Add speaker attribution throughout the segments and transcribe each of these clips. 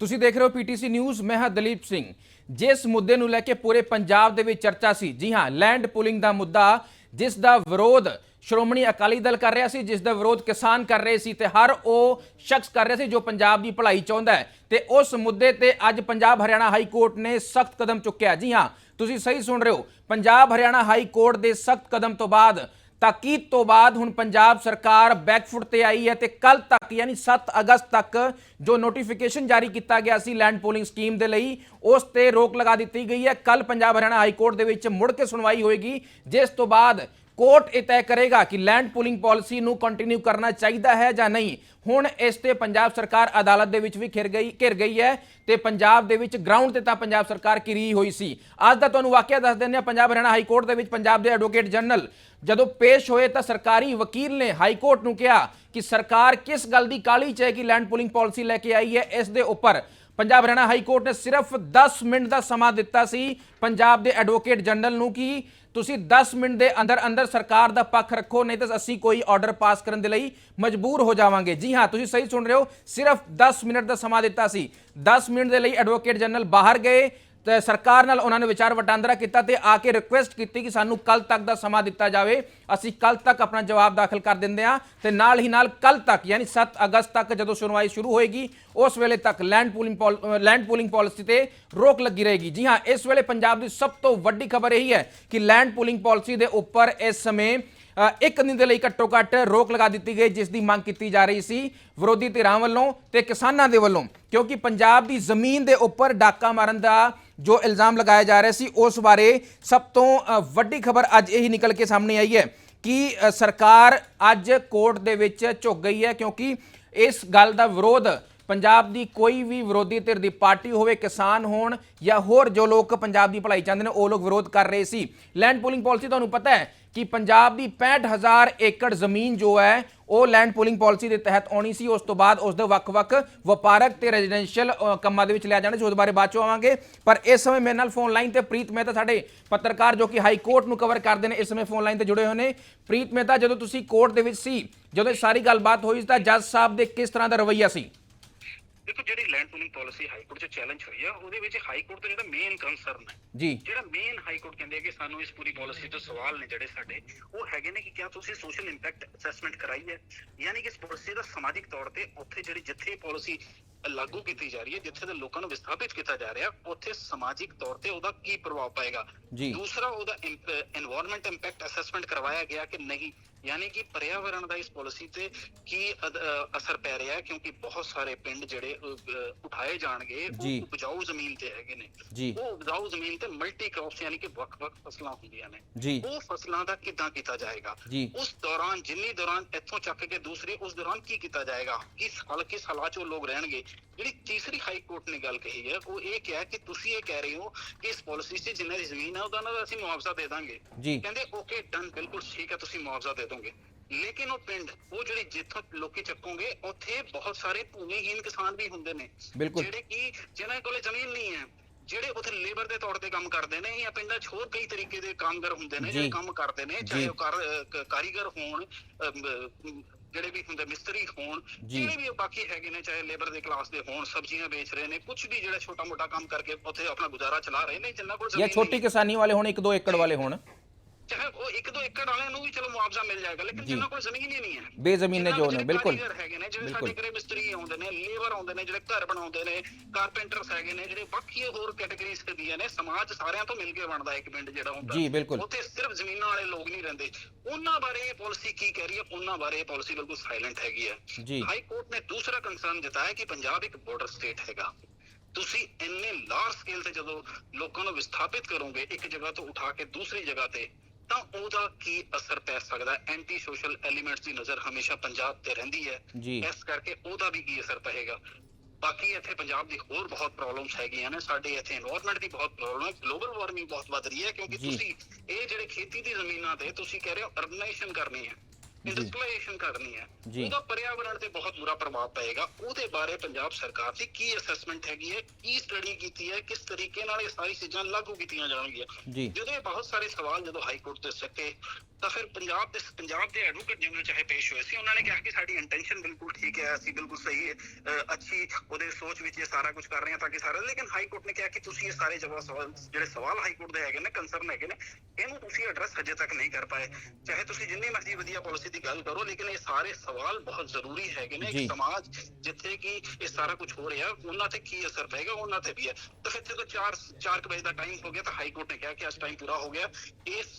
Speaker 1: ਤੁਸੀਂ ਦੇਖ ਰਹੇ ਹੋ ਪੀਟੀਸੀ ਨਿਊਜ਼, ਮੈਂ ਹਾਂ ਦਲੀਪ ਸਿੰਘ। ਜਿਸ ਮੁੱਦੇ ਨੂੰ ਲੈ ਕੇ ਪੂਰੇ ਪੰਜਾਬ ਦੇ ਵਿੱਚ ਚਰਚਾ ਸੀ, ਜੀ ਹਾਂ, ਲੈਂਡ ਪੁਲਿੰਗ ਦਾ ਮੁੱਦਾ, ਜਿਸ ਦਾ ਵਿਰੋਧ ਸ਼੍ਰੋਮਣੀ ਅਕਾਲੀ ਦਲ ਕਰ ਰਿਹਾ ਸੀ, ਜਿਸ ਦਾ ਵਿਰੋਧ ਕਿਸਾਨ ਕਰ ਰਹੇ ਸੀ ਤੇ ਹਰ ਉਹ ਸ਼ਖਸ ਕਰ ਰਿਹਾ ਸੀ ਜੋ ਪੰਜਾਬ ਦੀ ਭਲਾਈ ਚਾਹੁੰਦਾ ਹੈ। ਤੇ ਉਸ ਮੁੱਦੇ ਤੇ ਅੱਜ ਪੰਜਾਬ ਹਰਿਆਣਾ ਹਾਈ ਕੋਰਟ ਨੇ ਸਖਤ ਕਦਮ ਚੁੱਕਿਆ। ਜੀ ਹਾਂ, ਤੁਸੀਂ ਸਹੀ ਸੁਣ ਰਹੇ ਹੋ, ਪੰਜਾਬ ਹਰਿਆਣਾ ਹਾਈ ਕੋਰਟ ਦੇ ਸਖਤ ਕਦਮ ਤੋਂ ਬਾਅਦ ਤਾਕੀਦ ਤੋਂ ਬਾਅਦ ਹੁਣ ਪੰਜਾਬ ਸਰਕਾਰ ਬੈਕਫੁੱਟ ਤੇ ਆਈ ਹੈ ਤੇ ਕੱਲ ਤੱਕ, ਯਾਨੀ 7 ਅਗਸਤ ਤੱਕ ਜੋ ਨੋਟੀਫਿਕੇਸ਼ਨ ਜਾਰੀ ਕੀਤਾ ਗਿਆ ਸੀ ਲੈਂਡ ਪੋਲਿੰਗ ਸਕੀਮ ਦੇ ਲਈ, ਉਸ ਤੇ ਰੋਕ ਲਗਾ ਦਿੱਤੀ ਗਈ ਹੈ। ਕੱਲ ਪੰਜਾਬ ਹਰਿਆਣਾ ਹਾਈ ਕੋਰਟ ਦੇ ਵਿੱਚ ਮੁੜ ਕੇ ਸੁਣਵਾਈ ਹੋਏਗੀ। ਜਿਸ ਤੋਂ ਬਾਅਦ ਕੋਰਟ ਇਹ ਤੈਅ ਕਰੇਗਾ ਕਿ ਲੈਂਡ ਪੂਲਿੰਗ ਪਾਲਿਸੀ ਨੂੰ ਕੰਟੀਨਿਊ ਕਰਨਾ ਚਾਹੀਦਾ ਹੈ ਜਾਂ ਨਹੀਂ। ਹੁਣ ਇਸ ਤੇ ਪੰਜਾਬ ਸਰਕਾਰ ਅਦਾਲਤ ਦੇ ਵਿੱਚ ਵੀ ਘਿਰ ਗਈ ਘਿਰ ਗਈ ਹੈ ਤੇ ਪੰਜਾਬ ਦੇ ਵਿੱਚ ਗਰਾਊਂਡ ਤੇ ਤਾਂ ਪੰਜਾਬ ਸਰਕਾਰ ਘਿਰੀ ਹੋਈ ਸੀ। ਅੱਜ ਦਾ ਤੁਹਾਨੂੰ ਵਾਕਿਆ ਦੱਸ ਦਿੰਦੇ ਹਾਂ, ਪੰਜਾਬ ਹਰਿਆਣਾ ਹਾਈ ਕੋਰਟ ਦੇ ਵਿੱਚ ਪੰਜਾਬ ਦੇ ਐਡਵੋਕੇਟ ਜਨਰਲ ਜਦੋਂ ਪੇਸ਼ ਹੋਏ ਤਾਂ ਸਰਕਾਰੀ ਵਕੀਲ ਨੇ ਹਾਈ ਕੋਰਟ ਨੂੰ ਕਿਹਾ ਕਿ ਸਰਕਾਰ ਕਿਸ ਗੱਲ ਦੀ ਕਾਲੀ ਚ ਹੈ ਕਿ ਲੈਂਡ ਪੂਲਿੰਗ ਪਾਲਿਸੀ ਲੈ ਕੇ ਆਈ ਹੈ, ਇਸ ਦੇ ਉੱਪਰ ਪੰਜਾਬ ਹਰਿਆਣਾ ਹਾਈ ਕੋਰਟ ਨੇ ਸਿਰਫ 10 ਮਿੰਟ ਦਾ ਸਮਾਂ ਦਿੱਤਾ ਸੀ ਪੰਜਾਬ ਦੇ ਐਡਵੋਕੇਟ ਜਨਰਲ ਨੂੰ ਕਿ ਤੁਸੀਂ 10 ਮਿੰਟ ਦੇ ਅੰਦਰ ਅੰਦਰ ਸਰਕਾਰ ਦਾ ਪੱਖ ਰੱਖੋ, ਨਹੀਂ ਤਾਂ ਅਸੀਂ ਕੋਈ ਆਰਡਰ ਪਾਸ ਕਰਨ ਦੇ ਲਈ ਮਜਬੂਰ ਹੋ ਜਾਵਾਂਗੇ। ਜੀ ਹਾਂ, ਤੁਸੀਂ ਸਹੀ ਸੁਣ ਰਹੇ ਹੋ, ਸਿਰਫ 10 ਮਿੰਟ ਦਾ ਸਮਾਂ ਦਿੱਤਾ ਸੀ। 10 ਮਿੰਟ ਦੇ ਲਈ ਐਡਵੋਕੇਟ ਜਨਰਲ ਬਾਹਰ ਗਏ ਸਰਕਾਰ ਨਾਲ ਉਹਨਾਂ ਨੇ ਵਿਚਾਰ ਵਟਾਂਦਰਾ ਕੀਤਾ ਤੇ ਆ ਕੇ ਰਿਕੁਐਸਟ ਕੀਤੀ ਕਿ ਸਾਨੂੰ ਕੱਲ ਤੱਕ ਦਾ ਸਮਾਂ ਦਿੱਤਾ ਜਾਵੇ। ਅਸੀਂ ਕੱਲ ਤੱਕ ਆਪਣਾ ਜਵਾਬ ਦਾਖਲ ਕਰ ਦਿੰਦੇ ਹਾਂ ਤੇ ਨਾਲ ਹੀ ਨਾਲ ਕੱਲ ਤੱਕ, ਯਾਨੀ 7 ਅਗਸਤ ਤੱਕ ਜਦੋਂ ਸੁਣਵਾਈ ਸ਼ੁਰੂ ਹੋਏਗੀ, ਉਸ ਵੇਲੇ ਤੱਕ land pooling land pooling policy ਤੇ ਰੋਕ ਲੱਗੀ ਰਹੇਗੀ। ਜੀ ਹਾਂ, ਇਸ ਵੇਲੇ ਪੰਜਾਬ ਦੀ ਸਭ ਤੋਂ ਵੱਡੀ ਖਬਰ ਇਹੀ ਹੈ ਕਿ ਲੈਂਡ ਪੂਲਿੰਗ ਪਾਲਿਸੀ ਦੇ ਉੱਪਰ ਇਸ ਸਮੇਂ ਇੱਕ ਦਿਨ ਦੇ ਲਈ ਘੱਟੋ ਘੱਟ ਰੋਕ ਲਗਾ ਦਿੱਤੀ ਗਈ, ਜਿਸ ਦੀ ਮੰਗ ਕੀਤੀ ਜਾ ਰਹੀ ਸੀ ਵਿਰੋਧੀ ਧਿਰਾਂ ਵੱਲੋਂ ਤੇ ਕਿਸਾਨਾਂ ਦੇ ਵੱਲੋਂ। ਕਿਉਂਕਿ ਪੰਜਾਬ ਦੀ ਜ਼ਮੀਨ ਦੇ ਉੱਪਰ ਡਾਕਾ ਮਾਰਨ ਦਾ ਜੋ ਇਲਜ਼ਾਮ ਲਗਾਇਆ ਜਾ ਰਿਹਾ ਸੀ, ਉਸ ਬਾਰੇ ਸਭ ਤੋਂ ਵੱਡੀ ਖਬਰ ਅੱਜ ਇਹੀ ਨਿਕਲ ਕੇ ਸਾਹਮਣੇ ਆਈ ਹੈ ਕਿ ਸਰਕਾਰ ਅੱਜ ਕੋਰਟ ਦੇ ਵਿੱਚ ਝੁਕ ਗਈ ਹੈ ਕਿਉਂਕਿ ਇਸ ਗੱਲ ਦਾ ਵਿਰੋਧ ਪੰਜਾਬ ਦੀ ਕੋਈ ਵੀ ਵਿਰੋਧੀ ਧਿਰ ਦੀ ਪਾਰਟੀ ਹੋਵੇ, ਕਿਸਾਨ ਹੋਣ ਜਾਂ ਹੋਰ ਜੋ ਲੋਕ ਪੰਜਾਬ ਦੀ ਭਲਾਈ ਚਾਹੁੰਦੇ ਨੇ, ਉਹ ਲੋਕ ਵਿਰੋਧ ਕਰ ਰਹੇ ਸੀ। ਲੈਂਡ ਪੂਲਿੰਗ ਪਾਲਿਸੀ ਤੁਹਾਨੂੰ ਪਤਾ ਹੈ ਕਿ ਪੰਜਾਬ ਦੀ 65000 ਏਕੜ ਜ਼ਮੀਨ ਜੋ ਹੈ, ਉਹ ਲੈਂਡ ਪੂਲਿੰਗ ਪਾਲਿਸੀ ਦੇ ਤਹਿਤ ਆਉਣੀ ਸੀ। ਉਸ ਤੋਂ ਬਾਅਦ ਉਸ ਦੇ ਵੱਖ-ਵੱਖ ਵਪਾਰਕ ਤੇ ਰੈਜ਼ੀਡੈਂਸ਼ੀਅਲ ਕੰਮਾਂ ਦੇ ਵਿੱਚ ਲਿਆ ਜਾਣਾ ਸੀ। ਉਹਦੇ ਬਾਰੇ ਬਾਅਦ ਚੋਂ ਆਵਾਂਗੇ। ਪਰ ਇਸ ਸਮੇਂ ਮੇਰੇ ਨਾਲ ਫੋਨ ਲਾਈਨ ਤੇ ਪ੍ਰੀਤ ਮਹਿਤਾ ਸਾਡੇ ਪੱਤਰਕਾਰ ਜੋ ਕਿ ਹਾਈ ਕੋਰਟ ਨੂੰ ਕਵਰ ਕਰਦੇ ਨੇ, ਇਸ ਸਮੇਂ ਫੋਨ ਲਾਈਨ ਤੇ ਜੁੜੇ ਹੋਏ ਨੇ। ਪ੍ਰੀਤ ਮਹਿਤਾ, ਜਦੋਂ ਤੁਸੀਂ ਕੋਰਟ ਦੇ ਵਿੱਚ ਸੀ, ਜਦੋਂ ਸਾਰੀ ਗੱਲਬਾਤ ਹੋਈ ਤਾਂ ਜੱਜ ਸਾਹਿਬ ਦੇ ਕਿਸ ਤਰ੍ਹਾਂ ਦਾ ਰਵੱਈਆ ਸੀ?
Speaker 2: ਦੇਖੋ ਜਿਹੜੀ land pooling policy high court 'ਚ ਚੈਲੰਜ ਹੋਈ ਆ ਉਹਦੇ ਵਿੱਚ ਹਾਈ ਕੋਰਟ ਦਾ ਜਿਹੜਾ ਮੇਨ ਕੰਸਰਨ ਹੈ
Speaker 1: ਜੀ।
Speaker 2: ਜਿਹੜਾ ਮੇਨ ਹਾਈ ਕੋਰਟ ਕਹਿੰਦੇ ਕਿ ਸਾਨੂੰ ਇਸ ਪੂਰੀ ਪਾਲਿਸੀ ਤੋਂ ਸਵਾਲ ਨੇ ਜਿਹੜੇ ਸਾਡੇ ਉਹ ਹੈਗੇ ਨੇ ਕਿ ਕਿਆ ਤੁਸੀਂ ਸੋਸ਼ਲ ਇੰਪੈਕਟ ਅਸੈਸਮੈਂਟ ਕਰਾਈ ਹੈ? ਯਾਨੀ ਕਿ ਇਸ ਪਾਲਿਸੀ ਦਾ ਸਮਾਜਿਕ ਤੌਰ ਤੇ ਉੱਥੇ ਜਿਹੜੀ ਜਿੱਥੇ ਪਾਲਿਸੀ ਲਾਗੂ ਕੀਤੀ ਜਾ ਰਹੀ ਹੈ ਜਿੱਥੇ ਦੇ ਲੋਕਾਂ ਨੂੰ ਵਿਸਥਾਪਿਤ ਕੀਤਾ ਜਾ ਰਿਹਾ ਉੱਥੇ ਸਮਾਜਿਕ ਤੌਰ ਤੇ ਉਹਦਾ ਕੀ ਪ੍ਰਭਾਵ ਪਏਗਾ? ਦੂਸਰਾ ਉਹਦਾ এনवायरमेंट ਇੰਪੈਕਟ ਅਸੈਸਮੈਂਟ ਕਰਵਾਇਆ ਗਿਆ ਕਿ ਨਹੀਂ? ਯਾਨੀ ਕਿ ਪਰਿਆਵਰਣ ਦਾ ਇਸ ਪਾਲਿਸੀ ਤੇ ਕੀ ਅਸਰ ਪੈ ਰਿਹਾ ਕਿਉਂਕਿ ਬਹੁਤ ਸਾਰੇ ਪਿੰਡ ਜਿਹੜੇ ਉਠਾਏ ਜਾਣਗੇ। ਉਹ ਉਪਜਾਊ ਜ਼ਮੀਨ ਤੇ ਹੈਗੇ ਨੇ। ਉਹ ਉਪਜਾਊ ਜ਼ਮੀਨ ਤੇ ਮਲਟੀ ਕ੍ਰੌਪਸ ਯਾਨੀ ਕਿ ਵੱਖ-ਵੱਖ ਫਸਲਾਂ ਹੁੰਦੀਆਂ ਨੇ। ਉਹ ਫਸਲਾਂ ਦਾ ਕਿੱਦਾਂ ਕੀਤਾ ਜਾਏਗਾ? ਉਸ ਦੌਰਾਨ ਜਿੰਨੀ ਦੌਰਾਨ ਇੱਥੋਂ ਚੱਕ ਕੇ ਦੂਸਰੇ ਉਸ ਦੌਰਾਨ ਕੀ ਕੀਤਾ ਜਾਏਗਾ? ਕਿਸ ਹਾਲ ਕਿਸ ਹਾਲਾਤ 'ਚ ਉਹ ਲੋਕ ਰਹਿਣਗੇ? ਜਿਹੜੀ ਤੀਸਰੀ ਹਾਈ ਕੋਰਟ ਨੇ ਗੱਲ ਕਹੀ ਹੈ ਉਹ ਇਹ ਕਿਹਾ ਕਿ ਤੁਸੀਂ ਇਹ ਕਹਿ ਰਹੇ ਹੋ ਕਿ ਇਸ ਪਾਲਿਸੀ 'ਚ ਜਿੰਨਾ ਦੀ ਜ਼ਮੀਨ ਹੈ ਉਹਦਾ ਨਾ ਅਸੀਂ ਮੁਆਵਜ਼ਾ ਦੇ ਦਾਂਗੇ। ਕਹਿੰਦੇ ਓਕੇ ਡਨ ਬਿਲਕੁਲ ਠੀਕ ਹੈ ਤੁਸੀਂ ਮੁਆਵਜ਼ਾ ਦੇ ਦੋਗੇ ਲੇਕਿਨ ਉਹ ਪਿੰਡ ਉਹ ਜਿਹੜੀ ਜਿੱਥੋਂ ਲੋਕੀ ਚੱਕੋਗੇ ਉੱਥੇ ਬਹੁਤ ਸਾਰੇ ਭੂਮੀਹੀਨ ਕਿਸਾਨ ਵੀ ਹੁੰਦੇ ਨੇ। ਜਿਹੜੇ ਕਿ ਜਿਨ੍ਹਾਂ ਕੋਲੇ ਜ਼ਮੀਨ ਨਹੀਂ ਹੈ ਜਿਹੜੇ ਉੱਥੇ ਲੇਬਰ ਦੇ ਤੌਰ ਤੇ ਕੰਮ ਕਰਦੇ ਨੇ ਜਾਂ ਪਿੰਡਾਂ 'ਚ ਹੋਰ ਕਈ ਤਰੀਕੇ ਦੇ ਕਾਮਗਰ ਹੁੰਦੇ ਨੇ
Speaker 1: ਜੀ।
Speaker 2: ਜਿਹੜੇ ਕੰਮ ਕਰਦੇ ਨੇ ਚਾਹੇ
Speaker 1: ਜੀ।
Speaker 2: ਉਹ ਕਾਰੀਗਰ ਹੋਣ ਜਿਹੜੇ ਵੀ ਹੁੰਦੇ ਮਿਸਤਰੀ ਹੋਣ
Speaker 1: ਜੀ।
Speaker 2: ਜਿਹੜੇ ਵੀ ਬਾਕੀ ਹੈਗੇ ਨੇ ਚਾਹੇ ਲੇਬਰ ਦੇ ਕਲਾਸ ਦੇ ਹੋਣ ਸਬਜ਼ੀਆਂ ਵੇਚ ਰਹੇ ਨੇ ਕੁਝ ਵੀ ਜਿਹੜਾ ਛੋਟਾ ਮੋਟਾ ਕੰਮ ਕਰਕੇ ਉੱਥੇ ਆਪਣਾ ਗੁਜ਼ਾਰਾ ਚਲਾ ਰਹੇ ਨੇ ਜਿੰਨਾਂ ਕੋਲ
Speaker 1: ਜਾਂ
Speaker 2: ਜ਼ਮੀਨ
Speaker 1: ਛੋਟੀ
Speaker 2: ਨਹੀਂ।
Speaker 1: ਕਿਸਾਨੀ ਵਾਲੇ ਹੋਣ 1-2 ਏਕੜ ਵਾਲੇ ਹੋਣ
Speaker 2: ਇੱਕ ਦੋ ਏਕੜ ਵਾਲਿਆਂ ਨੂੰ ਵੀ ਚਲੋ ਮੁਆਵਜ਼ਾ ਮਿਲ ਜਾਏਗਾ ਲੇਕਿਨ। ਜਿਨ੍ਹਾਂ ਕੋਲ ਜ਼ਮੀਨ ਹੀ ਨਹੀਂ ਹੈ
Speaker 1: ਬੇਜ਼ਮੀਨ ਜੋ ਨੇ ਬਿਲਕੁਲ
Speaker 2: ਕਾਰੀਗਰ ਹੈਗੇ ਨੇ ਜਿਹੜੇ
Speaker 1: ਬਿਲਕੁਲ।
Speaker 2: ਸਾਡੇ ਘਰੇ ਮਿਸਤਰੀ ਆਉਂਦੇ ਨੇ ਲੇਬਰ ਆਉਂਦੇ ਨੇ ਜਿਹੜੇ ਘਰ ਬਣਾਉਂਦੇ ਨੇ ਕਾਰਪੈਂਟਰਸ ਹੈਗੇ ਨੇ ਜਿਹੜੇ ਬਾਕੀ ਹੋਰ ਕੈਟਾਗਰੀਜ਼ ਦੀਆਂ ਨੇ ਸਮਾਜ ਸਾਰਿਆਂ ਤੋਂ ਮਿਲ ਕੇ ਬਣਦਾ ਇੱਕ ਪਿੰਡ ਜਿਹੜਾ ਹੁੰਦਾ
Speaker 1: ਜੀ, ਬਿਲਕੁਲ।
Speaker 2: ਉੱਥੇ ਸਿਰਫ ਜ਼ਮੀਨਾਂ ਵਾਲੇ ਲੋਕ ਨਹੀਂ ਰਹਿੰਦੇ ਉਹਨਾਂ ਬਾਰੇ ਇਹ ਪਾਲਿਸੀ ਕੀ ਕਹਿ ਰਹੀ ਹੈ ਉਹਨਾਂ ਬਾਰੇ ਇਹ ਪਾਲਿਸੀ ਬਿਲਕੁਲ ਸਾਇਲੈਂਟ ਹੈਗੀ ਹੈ। ਹਾਈ ਕੋਰਟ ਨੇ ਦੂਸਰਾ ਕੰਸਰਨ ਜਤਾਇਆ ਕਿ ਪੰਜਾਬ ਇੱਕ ਬਾਰਡਰ ਸਟੇਟ ਹੈਗਾ ਤੁਸੀਂ ਇੰਨੇ ਲਾਰਜ ਸਕੇਲ ਤੇ ਜਦੋਂ ਲੋਕਾਂ ਨੂੰ ਵਿਸਥਾਪਿਤ ਕਰੋਗੇ ਇੱਕ ਜਗ੍ਹਾ ਤੋਂ ਉਠਾ ਕੇ ਦੂਸਰੀ ਜਗ੍ਹਾ ਤੇ ਤਾਂ ਉਹਦਾ ਕੀ ਅਸਰ ਪੈ ਸਕਦਾ ਐਂਟੀ ਸੋਸ਼ਲ ਐਲੀਮੈਂਟਸ ਦੀ ਨਜ਼ਰ ਹਮੇਸ਼ਾ ਪੰਜਾਬ ਤੇ ਰਹਿੰਦੀ ਹੈ। ਇਸ ਕਰਕੇ ਉਹਦਾ ਵੀ ਕੀ ਅਸਰ ਪਏਗਾ? ਬਾਕੀ ਇੱਥੇ ਪੰਜਾਬ ਦੀ ਹੋਰ ਬਹੁਤ ਪ੍ਰੋਬਲਮਸ ਹੈਗੀਆਂ ਨੇ। ਸਾਡੇ ਇੱਥੇ এনवायरमेंट ਦੀ ਬਹੁਤ ਪ੍ਰੋਬਲਮ ਹੈ। ਗਲੋਬਲ ਵਾਰਮਿੰਗ ਬਹੁਤ ਵੱਧ ਰਹੀ ਹੈ ਕਿਉਂਕਿ ਤੁਸੀਂ ਇਹ ਜਿਹੜੇ ਖੇਤੀ ਦੀ ਜ਼ਮੀਨਾਂ ਤੇ ਤੁਸੀਂ ਕਹਿ ਰਹੇ ਹੋ ਅਰਬਨਾਈਜੇਸ਼ਨ ਕਰਨੀ ਹੈ। ਇੰਡਸਟਰੀਲਾਈਜੇਸ਼ਨ ਕਰਨੀ ਹੈ। ਉਹਦਾ ਪਰਿਆਵਰਣ ਤੇ ਬਹੁਤ ਬੁਰਾ ਪ੍ਰਭਾਵ ਪਏਗਾ। ਉਹਦੇ ਬਾਰੇ ਪੰਜਾਬ ਸਰਕਾਰ ਦੀ ਕੀ ਅਸੈਸਮੈਂਟ ਹੈਗੀ ਹੈ? ਕੀ ਸਟੱਡੀ ਕੀਤੀ ਹੈ? ਕਿਸ ਤਰੀਕੇ ਨਾਲ ਇਹ ਸਾਰੀ ਚੀਜ਼ਾਂ ਲਾਗੂ ਕੀਤੀਆਂ ਜਾਣਗੀਆਂ? ਜਦੋਂ ਇਹ ਬਹੁਤ ਸਾਰੇ ਸਵਾਲ ਜਦੋਂ ਹਾਈ ਕੋਰਟ ਤੇ ਸਕੇ ਤਾਂ ਫਿਰ ਪੰਜਾਬ ਦੇ ਪੰਜਾਬ ਦੇ ਐਡਵੋਕੇਟ ਜਨਰਲ ਚਾਹੇ ਪੇਸ਼ ਹੋਏ ਸੀ ਉਹਨਾਂ ਨੇ ਕਿਹਾ ਕਿ ਸਾਡੀ ਇੰਟੈਂਸ਼ਨ ਬਿਲਕੁਲ ਠੀਕ ਹੈ ਅਸੀਂ ਬਿਲਕੁਲ ਸਹੀ ਅੱਛੀ ਉਹਦੇ ਸੋਚ ਵਿੱਚ ਇਹ ਸਾਰਾ ਕੁਝ ਕਰ ਰਹੇ ਹਾਂ ਤਾਂ ਕਿ ਸਾਰਾ ਲੇਕਿਨ ਹਾਈ ਕੋਰਟ ਨੇ ਕਿਹਾ ਕਿ ਤੁਸੀਂ ਇਹ ਸਾਰੇ ਜਵਾਬ ਸਵਾਲ ਜਿਹੜੇ ਸਵਾਲ ਹਾਈ ਕੋਰਟ ਦੇ ਹੈਗੇ ਨੇ ਕੰਸਰਨ ਹੈਗੇ ਨੇ ਇਹਨੂੰ ਤੁਸੀਂ ਐਡਰੈਸ ਹਜੇ ਤੱਕ ਨਹੀਂ ਕਰ ਪਾਏ। ਚਾਹੇ ਤੁਸੀਂ ਜਿੰਨੀ ਮਰਜ਼ੀ ਵਧੀਆ ਪਾਲਿਸੀ ਦੀ ਗੱਲ ਕਰੋ ਲੇਕਿਨ ਇਹ ਸਾਰੇ ਸਵਾਲ ਬਹੁਤ ਜ਼ਰੂਰੀ ਹੈਗੇ ਨੇ। ਇੱਕ ਸਮਾਜ ਜਿੱਥੇ ਕਿ ਇਹ ਸਾਰਾ ਕੁਝ ਹੋ ਰਿਹਾ ਉਹਨਾਂ ਤੇ ਕੀ ਅਸਰ ਪਏਗਾ ਉਹਨਾਂ ਤੇ ਵੀ ਹੈ ਤਾਂ ਫਿਰ ਜਦੋਂ 4 4 ਵਜੇ ਦਾ ਟਾਈਮ ਹੋ ਗਿਆ ਤਾਂ ਹਾਈ ਕੋਰਟ ਨੇ ਕਿਹਾ ਕਿ ਅੱਜ ਟਾਈਮ ਪੂਰਾ ਹੋ ਗਿਆ ਇਸ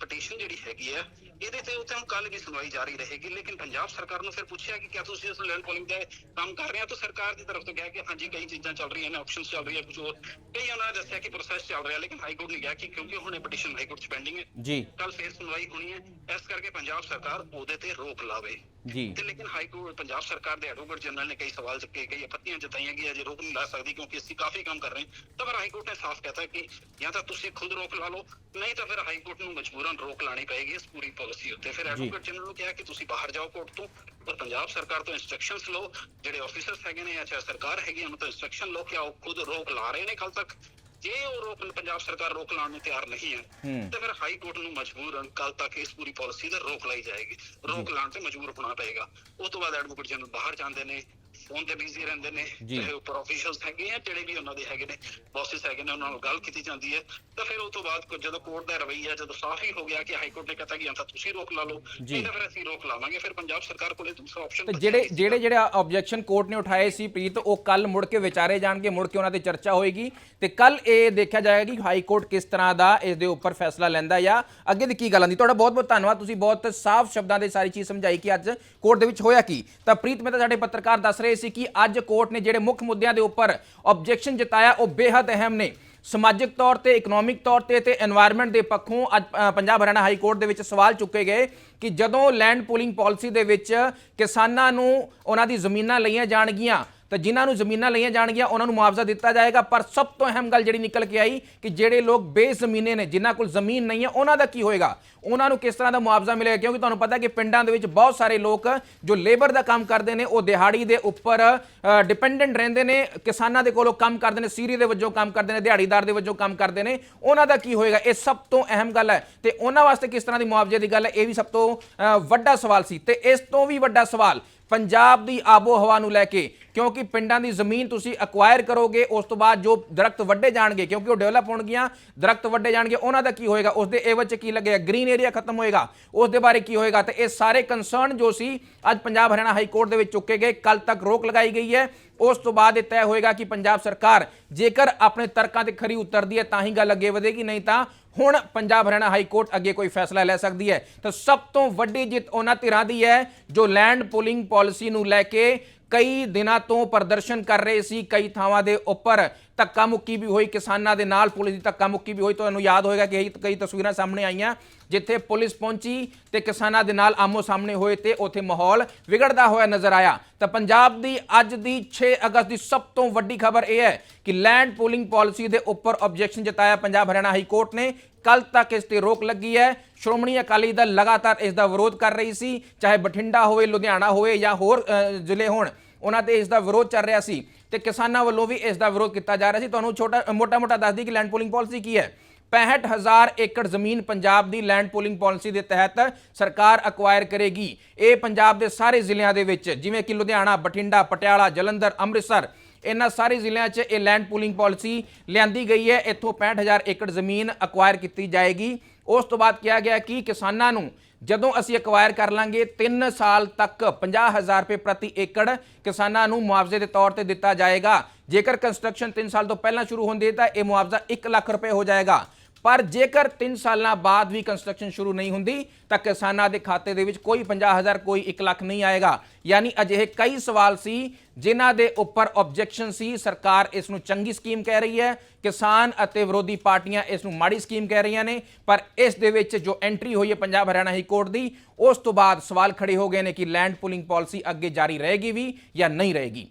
Speaker 2: ਪਟੀਸ਼ਨ ਜਿਹੜੀ ਹੈਗੀ ਹੈ ਇਹਦੇ ਤੇ ਉੱਤੇ ਹੁਣ ਕੱਲ ਵੀ ਸੁਣਵਾਈ ਜਾਰੀ ਰਹੇਗੀ ਲੇਕਿਨ ਪੰਜਾਬ ਸਰਕਾਰ ਨੂੰ ਫਿਰ ਪੁੱਛਿਆ ਕਿ ਕਿਆ ਤੁਸੀਂ ਇਸ ਲੈਂਡ ਪੋਲਿੰਗ ਦੇ ਕੰਮ ਕਰ ਰਹੇ ਹੋ? ਤਾਂ ਸਰਕਾਰ ਦੀ ਤਰਫ ਤੋਂ ਕਿਹਾ ਕਿ ਹਾਂਜੀ ਕਈ ਚੀਜ਼ਾਂ ਚੱਲ ਰਹੀਆਂ ਨੇ ਆਪਸ਼ਨਸ ਚੱਲ ਰਹੀਆਂ ਕੁਝ ਹੋਰ। ਕਈ ਉਹਨਾਂ ਨੇ ਦੱਸਿਆ ਕਿ ਪ੍ਰੋਸੈਸ ਚੱਲ ਰਿਹਾ ਲੇਕਿਨ ਹਾਈ ਕੋਰਟ ਨੇ ਕਿਹਾ ਕਿ ਕਿਉਂਕਿ ਹੁਣ ਇਹ ਪਟੀਸ਼ਨ ਹਾਈ ਕੋਰਟ 'ਚ ਪੈਂਡਿੰਗ ਹੈ।
Speaker 1: ਜੀ।
Speaker 2: ਕੱਲ ਫੇਰ ਸੁਣਵਾਈ ਹੋਣੀ ਹੈ। ਇਸ ਕਰਕੇ ਪੰਜਾਬ ਸਰਕਾਰ ਉਹਦੇ ਤੇ ਰੋਕ ਲਾਵੇ।
Speaker 1: ਜੀ।
Speaker 2: ਤੇ ਲੇਕਿਨ ਹਾਈ ਕੋਰਟ ਪੰਜਾਬ ਸਰਕਾਰ ਦੇ ਐਡਵੋਕੇਟ ਜਨਰਲ ਨੇ ਕਈ ਸਵਾਲ ਚੱਕੇ ਕਈ ਆਪੱਤੀਆਂ ਜਤਾਈਆਂ ਕਿ ਅਜੇ ਰੋਕ ਨਹੀਂ ਲਾ ਸਕਦੀ ਕਿਉਂਕਿ ਅਸੀਂ ਕਾਫੀ ਕੰਮ ਕਰ ਰਹੇ ਹਾਂ। ਤਾਂ ਫਿਰ ਹਾਈ ਕੋਰਟ ਨੇ ਸਾਫ਼ ਕਹਿਤਾ ਕਿ ਜਾਂ ਤਾਂ ਤੁਸੀਂ ਖੁਦ ਰੋਕ ਲਾ ਲਓ ਨਹੀਂ ਤਾਂ ਫਿਰ ਹਾਈ ਕੋਰਟ ਨੂੰ ਮਜਬੂਰਨ ਰੋਕ ਲਾਣੀ ਪਏਗੀ ਇਸ ਪੂਰੀ ਪਾਲਿਸੀ ਉੱਤੇ। ਫਿਰ ਐਡਵੋਕੇਟ ਜਨਰਲ ਨੂੰ ਕਿਹਾ ਕਿ ਤੁਸੀਂ ਬਾਹਰ ਜਾਓ ਕੋਰਟ ਤੋਂ ਔਰ ਪੰਜਾਬ ਸਰਕਾਰ ਤੋਂ ਇਨਸਟਰਕਸ਼ਨਸ ਲਓ। ਜਿਹੜੇ ਆਫੀਸਰਸ ਹੈਗੇ ਨੇ ਜਾਂ ਸਰਕਾਰ ਹੈਗੀ ਉਹਨਾਂ ਤੋਂ ਇਨਸਟਰਕਸ਼ਨ ਲਓ ਕਿ ਉਹ ਖੁਦ ਰੋਕ ਲਾ ਰਹੇ ਨੇ ਕੱਲ ਤੱਕ। ਜੇ ਉਹ ਰੋਕ ਪੰਜਾਬ ਸਰਕਾਰ ਰੋਕ ਲਾਉਣ ਨੂੰ ਤਿਆਰ ਨਹੀਂ ਹੈ ਤੇ ਫਿਰ ਹਾਈ ਕੋਰਟ ਨੂੰ ਮਜਬੂਰਨ ਕੱਲ ਤੱਕ ਇਸ ਪੂਰੀ ਪਾਲਿਸੀ ਤੇ ਰੋਕ ਲਾਈ ਜਾਏਗੀ। ਰੋਕ ਲਾਉਣ ਤੇ ਮਜਬੂਰ ਹੋਣਾ ਪਏਗਾ। ਉਸ ਤੋਂ ਬਾਅਦ ਐਡਵੋਕੇਟ ਜਨਰਲ ਬਾਹਰ ਜਾਂਦੇ ਨੇ ਫੋਨ ਤੇ ਬਿਜ਼ੀ ਰਹਿੰਦੇ ਨੇ।
Speaker 1: ਜੀ।
Speaker 2: ਚਾਹੇ ਉੱਪਰ ਆਫੀਸ਼ੀਅਲਸ ਹੈਗੇ ਆ ਜਿਹੜੇ ਵੀ ਉਹਨਾਂ ਦੇ ਹੈਗੇ ਨੇ ਬੌਸਸ ਹੈਗੇ ਨੇ ਉਹਨਾਂ ਨਾਲ ਗੱਲ ਕੀਤੀ ਜਾਂਦੀ ਹੈ। ਤਾਂ ਫਿਰ ਉਸ ਤੋਂ ਬਾਅਦ ਕੁ- ਜਦੋਂ ਕੋਰਟ ਦਾ ਰਵੱਈਆ ਜਦੋਂ ਸਾਫ਼ ਹੀ ਹੋ ਗਿਆ ਕਿ ਹਾਈ ਕੋਰਟ ਨੇ ਕਹਤਾ ਕਿ ਜਾਂ ਤਾਂ ਤੁਸੀਂ ਰੋਕ ਲਾ ਲਓ
Speaker 1: ਜੀ।
Speaker 2: ਨਹੀਂ ਤਾਂ ਫਿਰ ਅਸੀਂ ਰੋਕ ਲਾਵਾਂਗੇ। ਫਿਰ ਪੰਜਾਬ ਸਰਕਾਰ ਕੋਲੇ ਦੂਸਰਾ ਆਪਸ਼ਨ
Speaker 1: ਤੇ ਜਿਹੜੇ ਜਿਹੜੇ ਜਿਹੜੇ ਆਬਜੈਕਸ਼ਨ ਕੋਰਟ ਨੇ ਉਠਾਏ ਸੀ ਪ੍ਰੀਤ ਉਹ ਕੱਲ ਮੁੜ ਕੇ ਵਿਚਾਰੇ ਜਾਣਗੇ ਮੁੜ ਕੇ ਉਹਨਾਂ ਤੇ ਚਰਚਾ ਹੋਏਗੀ। ਤੇ ਕੱਲ ਇਹ ਦੇਖਿਆ ਜਾਏਗਾ ਕਿ ਹਾਈ ਕੋਰਟ ਕਿਸ ਤਰ੍ਹਾਂ ਦਾ ਇਸ ਦੇ ਉੱਪਰ ਫੈਸਲਾ ਲੈਂਦਾ ਜਾਂ ਅੱਗੇ ਦੀ ਕੀ ਗੱਲ ਆਂਦੀ ਤੁਹਾਡਾ ਬਹੁਤ ਬਹੁਤ ਧੰਨਵਾਦ। ਤੁਸੀਂ ਬਹੁਤ ਸਾਫ਼ ਸ਼ਬਦਾਂ ਦੇ ਸਾਰੀ ਚੀਜ਼ ਸਮਝਾਈ ਕਿ ਅੱਜ ਕੋਰਟ ਦੇ ਵਿੱਚ ਹੋਇਆ ਕੀ। ਤਾਂ ਪ੍ਰੀਤ ਮਹਿਤਾ ਸਾਡੇ ਪੱਤਰਕਾਰ ਦੱਸ ਰਹੇ ਸੀ ਕਿ ਅੱਜ ਕੋਰਟ ਨੇ ਜਿਹੜੇ ਮੁੱਖ ਮੁੱਦਿਆਂ ਦੇ ਉੱਪਰ ਆਬਜੈਕਸ਼ਨ ਜਤਾਇਆ, ਉਹ ਬੇहद ਅਹਿਮ ਨੇ। ਸਮਾਜਿਕ ਤੌਰ ਤੇ ਇਕਨੋਮਿਕ ਤੌਰ ਤੇ ਤੇ এনवायरमेंट ਦੇ ਪੱਖੋਂ ਅੱਜ ਪੰਜਾਬ ਹਰਿਆਣਾ ਹਾਈ ਕੋਰਟ ਦੇ ਵਿੱਚ ਸਵਾਲ ਚੁੱਕੇ ਗਏ ਕਿ ਜਦੋਂ ਲੈਂਡ ਪੂਲਿੰਗ ਪਾਲਿਸੀ ਦੇ ਵਿੱਚ ਕਿਸਾਨਾਂ ਨੂੰ ਉਹਨਾਂ ਦੀ ਜ਼ਮੀਨਾਂ ਲਈਆਂ ਜਾਣਗੀਆਂ ਤਾਂ ਜਿਨ੍ਹਾਂ ਨੂੰ ਜ਼ਮੀਨਾਂ ਲਈਆਂ ਜਾਣਗੀਆਂ, ਉਹਨਾਂ ਨੂੰ ਮੁਆਵਜ਼ਾ ਦਿੱਤਾ ਜਾਏਗਾ। ਪਰ ਸਭ ਤੋਂ ਅਹਿਮ ਗੱਲ ਜਿਹੜੀ ਨਿਕਲ ਕੇ ਆਈ ਕਿ ਜਿਹੜੇ ਲੋਕ ਬੇਜ਼ਮੀਨੇ ਨੇ, ਜਿਨ੍ਹਾਂ ਕੋਲ ਜ਼ਮੀਨ ਨਹੀਂ ਹੈ, ਉਹਨਾਂ ਦਾ ਕੀ ਹੋਏਗਾ? ਉਹਨਾਂ ਨੂੰ ਕਿਸ ਤਰ੍ਹਾਂ ਦਾ ਮੁਆਵਜ਼ਾ ਮਿਲੇਗਾ? ਕਿਉਂਕਿ ਤੁਹਾਨੂੰ ਪਤਾ ਕਿ ਪਿੰਡਾਂ ਦੇ ਵਿੱਚ ਬਹੁਤ ਸਾਰੇ ਲੋਕ ਜੋ ਲੇਬਰ ਦਾ ਕੰਮ ਕਰਦੇ ਨੇ, ਉਹ ਦਿਹਾੜੀ ਦੇ ਉੱਪਰ ਡਿਪੈਂਡੈਂਟ ਰਹਿੰਦੇ ਨੇ, ਕਿਸਾਨਾਂ ਦੇ ਕੋਲੋਂ ਕੰਮ ਕਰਦੇ ਨੇ, ਸੀਰੀ ਦੇ ਵਜੋਂ ਕੰਮ ਕਰਦੇ ਨੇ, ਦਿਹਾੜੀਦਾਰ ਦੇ ਵਜੋਂ ਕੰਮ ਕਰਦੇ ਨੇ। ਉਹਨਾਂ ਦਾ ਕੀ ਹੋਏਗਾ? ਇਹ ਸਭ ਤੋਂ ਅਹਿਮ ਗੱਲ ਹੈ। ਤੇ ਉਹਨਾਂ ਵਾਸਤੇ ਕਿਸ ਤਰ੍ਹਾਂ ਦੀ ਮੁਆਵਜ਼ੇ ਦੀ ਗੱਲ ਹੈ? ਇਹ ਵੀ ਸਭ ਤੋਂ ਵੱਡਾ ਸਵਾਲ ਸੀ। ਤੇ ਇਸ ਤੋਂ ਵੀ ਵੱਡਾ ਸਵਾਲ ਪੰਜਾਬ ਦੀ ਆਬੋ ਹਵਾ ਨੂੰ ਲੈ ਕੇ, ਕਿਉਂਕਿ ਪਿੰਡਾਂ ਦੀ ਜ਼ਮੀਨ ਤੁਸੀਂ ਅਕਵਾਇਰ ਕਰੋਗੇ, ਉਸ ਤੋਂ ਬਾਅਦ ਜੋ ਦਰਖਤ ਵੱਡੇ ਜਾਣਗੇ, ਕਿਉਂਕਿ ਉਹ ਡਿਵੈਲਪ ਹੋਣਗੀਆਂ, ਦਰਖਤ ਵੱਡੇ ਜਾਣਗੇ, ਉਹਨਾਂ ਦਾ ਕੀ ਹੋਏਗਾ ਉਸ ਦੇ ਏਵਜ ਚ ਕੀ ਲੱਗੇਗਾ ਗ੍ਰੀਨ ਏਰੀਆ ਖਤਮ ਹੋਏਗਾ ਉਸ ਦੇ ਬਾਰੇ ਕੀ ਹੋਏਗਾ, ਤੇ ਇਹ ਸਾਰੇ ਕੰਸਰਨ ਜੋ ਸੀ, ਅੱਜ ਪੰਜਾਬ ਹਰਿਆਣਾ ਹਾਈ ਕੋਰਟ ਦੇ ਵਿੱਚ ਚੁੱਕੇ ਗਏ ਕੱਲ ਤੱਕ ਰੋਕ ਲਗਾਈ ਗਈ ਹੈ, ਉਸ ਤੋਂ ਬਾਅਦ ਇਹ ਤੈਅ ਹੋਏਗਾ ਕਿ ਪੰਜਾਬ ਸਰਕਾਰ ਜੇਕਰ ਆਪਣੇ ਤਰਕਾਂ ਤੇ ਖਰੀ ਉਤਰਦੀ ਹੈ, ਤਾਂ ਹੀ ਗੱਲ ਅੱਗੇ ਵਧੇਗੀ, ਨਹੀਂ ਤਾਂ ਹੁਣ ਪੰਜਾਬ ਹਰਿਆਣਾ ਹਾਈ ਕੋਰਟ ਅੱਗੇ ਕੋਈ ਫੈਸਲਾ ਲੈ ਸਕਦੀ ਹੈ, ਤਾਂ ਸਭ ਤੋਂ ਵੱਡੀ ਜਿੱਤ ਉਹਨਾਂ ਧਿਰਾਂ ਦੀ ਹੈ, ਜੋ ਲੈਂਡ ਪੁਲਿੰਗ ਪਾਲਿਸੀ ਨੂੰ ਲੈ ਕੇ ਕਈ ਦਿਨਾਂ ਤੋਂ ਪ੍ਰਦਰਸ਼ਨ ਕਰ ਰਹੇ ਸੀ, ਕਈ ਥਾਵਾਂ ਦੇ ਉੱਪਰ ਧੱਕਾ ਮੁੱਕੀ ਵੀ ਹੋਈ, ਕਿਸਾਨਾਂ ਦੇ ਨਾਲ ਪੁਲਿਸ ਦੀ ਧੱਕਾ ਮੁੱਕੀ ਵੀ ਹੋਈ, ਤੁਹਾਨੂੰ ਯਾਦ ਹੋਏਗਾ ਕਿ ਕਈ ਤਸਵੀਰਾਂ ਸਾਹਮਣੇ ਆਈਆਂ। ਜਿੱਥੇ ਪੁਲਿਸ ਪਹੁੰਚੀ ਤੇ ਕਿਸਾਨਾਂ ਦੇ ਨਾਲ ਆਮੋ ਸਾਹਮਣੇ ਹੋਏ ਤੇ ਉੱਥੇ ਮਾਹੌਲ ਵਿਗੜਦਾ ਹੋਇਆ ਨਜ਼ਰ ਆਇਆ। ਤਾਂ ਪੰਜਾਬ ਦੀ ਅੱਜ ਦੀ 6 ਅਗਸਤ ਦੀ ਸਭ ਤੋਂ ਵੱਡੀ ਖਬਰ ਇਹ ਹੈ ਕਿ ਲੈਂਡ ਪੂਲਿੰਗ ਪਾਲਿਸੀ ਦੇ ਉੱਪਰ ਆਬਜੈਕਸ਼ਨ ਜਤਾਇਆ ਪੰਜਾਬ ਹਰਿਆਣਾ ਹਾਈ ਕੋਰਟ ਨੇ। ਕੱਲ ਤੱਕ ਇਸ ਤੇ ਰੋਕ ਲੱਗੀ ਹੈ। ਸ਼੍ਰੋਮਣੀ ਅਕਾਲੀ ਦਲ ਲਗਾਤਾਰ ਇਸ ਦਾ ਵਿਰੋਧ ਕਰ ਰਹੀ ਸੀ, ਚਾਹੇ ਬਠਿੰਡਾ ਹੋਵੇ, ਲੁਧਿਆਣਾ ਹੋਵੇ ਜਾਂ ਹੋਰ ਜ਼ਿਲ੍ਹੇ ਹੋਣ, ਉਹਨਾਂ ਤੇ ਇਸ ਦਾ ਵਿਰੋਧ ਚੱਲ ਰਿਹਾ ਸੀ। ਤੇ ਕਿਸਾਨਾਂ ਵੱਲੋਂ ਵੀ ਇਸ ਦਾ ਵਿਰੋਧ ਕੀਤਾ ਜਾ ਰਿਹਾ ਸੀ। ਤੁਹਾਨੂੰ ਛੋਟਾ ਮੋਟਾ ਮੋਟਾ ਦੱਸ ਦਈ ਕਿ ਲੈਂਡ ਪੂਲਿੰਗ ਪਾਲਿਸੀ ਕੀ ਹੈ? 65000 ਏਕੜ ਜ਼ਮੀਨ ਪੰਜਾਬ ਦੀ ਲੈਂਡ ਪੂਲਿੰਗ ਪਾਲਿਸੀ ਦੇ ਤਹਿਤ ਸਰਕਾਰ ਅਕਵਾਇਰ ਕਰੇਗੀ। ਇਹ ਪੰਜਾਬ ਦੇ ਸਾਰੇ ਜ਼ਿਲ੍ਹਿਆਂ ਦੇ ਵਿੱਚ, ਜਿਵੇਂ ਕਿ ਲੁਧਿਆਣਾ, ਬਠਿੰਡਾ, ਪਟਿਆਲਾ, ਜਲੰਧਰ, ਅੰਮ੍ਰਿਤਸਰ, ਇਹਨਾਂ ਸਾਰੇ ਜ਼ਿਲ੍ਹਿਆਂ 'ਚ ਇਹ ਲੈਂਡ ਪੂਲਿੰਗ ਪਾਲਿਸੀ ਲਿਆਂਦੀ ਗਈ ਹੈ। ਇੱਥੋਂ 65000 ਏਕੜ ਜ਼ਮੀਨ ਅਕਵਾਇਰ ਕੀਤੀ ਜਾਏਗੀ। ਉਸ ਤੋਂ ਬਾਅਦ ਕਿਹਾ ਗਿਆ ਕਿ ਕਿਸਾਨਾਂ ਨੂੰ ਜਦੋਂ ਅਸੀਂ ਅਕਵਾਇਰ ਕਰ ਲਾਂਗੇ 3 ਸਾਲ ਤੱਕ 50000 ਰੁਪਏ ਪ੍ਰਤੀ ਏਕੜ ਕਿਸਾਨਾਂ ਨੂੰ ਮੁਆਵਜ਼ੇ ਦੇ ਤੌਰ ਤੇ ਦਿੱਤਾ ਜਾਏਗਾ। ਜੇਕਰ ਕੰਸਟਰਕਸ਼ਨ 3 ਸਾਲ ਤੋਂ ਪਹਿਲਾਂ ਸ਼ੁਰੂ ਹੁੰਦੀ ਹੈ, ਤਾਂ ਇਹ ਮੁਆਵਜ਼ਾ 1 ਲੱਖ ਰੁਪਏ ਹੋ ਜਾਏਗਾ। ਪਰ ਜੇਕਰ 3 ਸਾਲਾਂ ਬਾਅਦ ਵੀ ਕੰਸਟਰਕਸ਼ਨ ਸ਼ੁਰੂ ਨਹੀਂ ਹੁੰਦੀ, ਤਾਂ ਕਿਸਾਨਾਂ ਦੇ ਖਾਤੇ ਦੇ ਵਿੱਚ ਕੋਈ 50000 ਕੋਈ 1 ਲੱਖ ਨਹੀਂ ਆਏਗਾ। ਯਾਨੀ ਅਜਿਹੇ ਕਈ ਸਵਾਲ ਸੀ, ਜਿਨ੍ਹਾਂ ਦੇ ਉੱਪਰ ਆਬਜੈਕਸ਼ਨ ਸੀ। ਸਰਕਾਰ ਇਸ ਨੂੰ ਚੰਗੀ ਸਕੀਮ ਕਹਿ ਰਹੀ ਹੈ। ਕਿਸਾਨ ਅਤੇ ਵਿਰੋਧੀ ਪਾਰਟੀਆਂ ਇਸ ਨੂੰ ਮਾੜੀ ਸਕੀਮ ਕਹਿ ਰਹੀਆਂ ਨੇ। ਪਰ ਇਸ ਦੇ ਵਿੱਚ ਜੋ ਐਂਟਰੀ ਹੋਈ ਹੈ ਪੰਜਾਬ ਹਰਿਆਣਾ ਹਾਈ ਕੋਰਟ ਦੀ, ਉਸ ਤੋਂ ਬਾਅਦ ਸਵਾਲ ਖੜੇ ਹੋ ਗਏ ਨੇ ਕਿ ਲੈਂਡ ਪੁਲਿੰਗ ਪਾਲਿਸੀ ਅੱਗੇ ਜਾਰੀ ਰਹੇਗੀ ਵੀ ਜਾਂ ਨਹੀਂ ਰਹੇਗੀ।